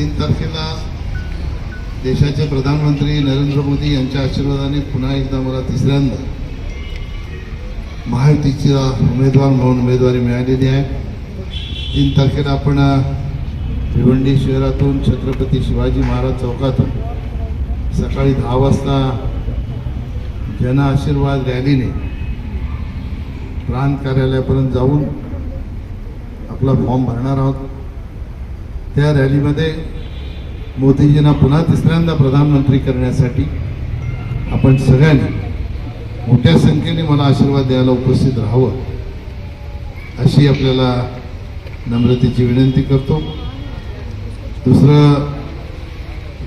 तीन तारखेला देशाचे प्रधानमंत्री नरेंद्र मोदी यांच्या आशीर्वादाने पुन्हा एकदा मला तिसऱ्यांदा महायुतीचा उमेदवार म्हणून उमेदवारी मिळालेली आहे. तीन तारखेला आपण भिवंडी शहरातून छत्रपती शिवाजी महाराज चौकातून सकाळी दहा वाजता जन आशीर्वाद रॅलीने प्रांत कार्यालयापर्यंत जाऊन आपला फॉर्म भरणार आहोत. त्या रॅलीमध्ये मोदीजींना पुन्हा तिसऱ्यांदा प्रधानमंत्री करण्यासाठी आपण सगळ्यांनी मोठ्या संख्येने मला आशीर्वाद द्यायला उपस्थित राहावं अशी आपल्याला नम्रतेची विनंती करतो. दुसरं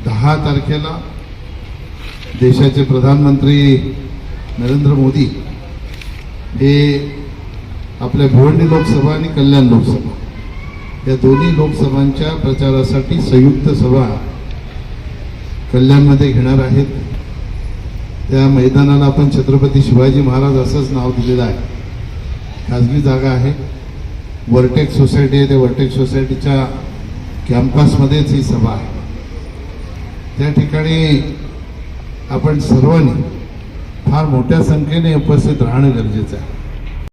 दहा तारखेला देशाचे प्रधानमंत्री नरेंद्र मोदी हे आपल्या भिवंडी लोकसभा आणि कल्याण लोकसभा या दोन्ही लोकसभांच्या प्रचारासाठी संयुक्त सभा कल्याणमध्ये घेणार आहेत. त्या मैदानाला आपण छत्रपती शिवाजी महाराज असंच नाव दिलेलं आहे. खाजगी जागा आहे. वर्टेक सोसायटी आहे. त्या वर्टेक सोसायटीच्या कॅम्पसमध्येच ही सभा आहे. त्या ठिकाणी आपण सर्वांनी फार मोठ्या संख्येने उपस्थित राहणं गरजेचं आहे.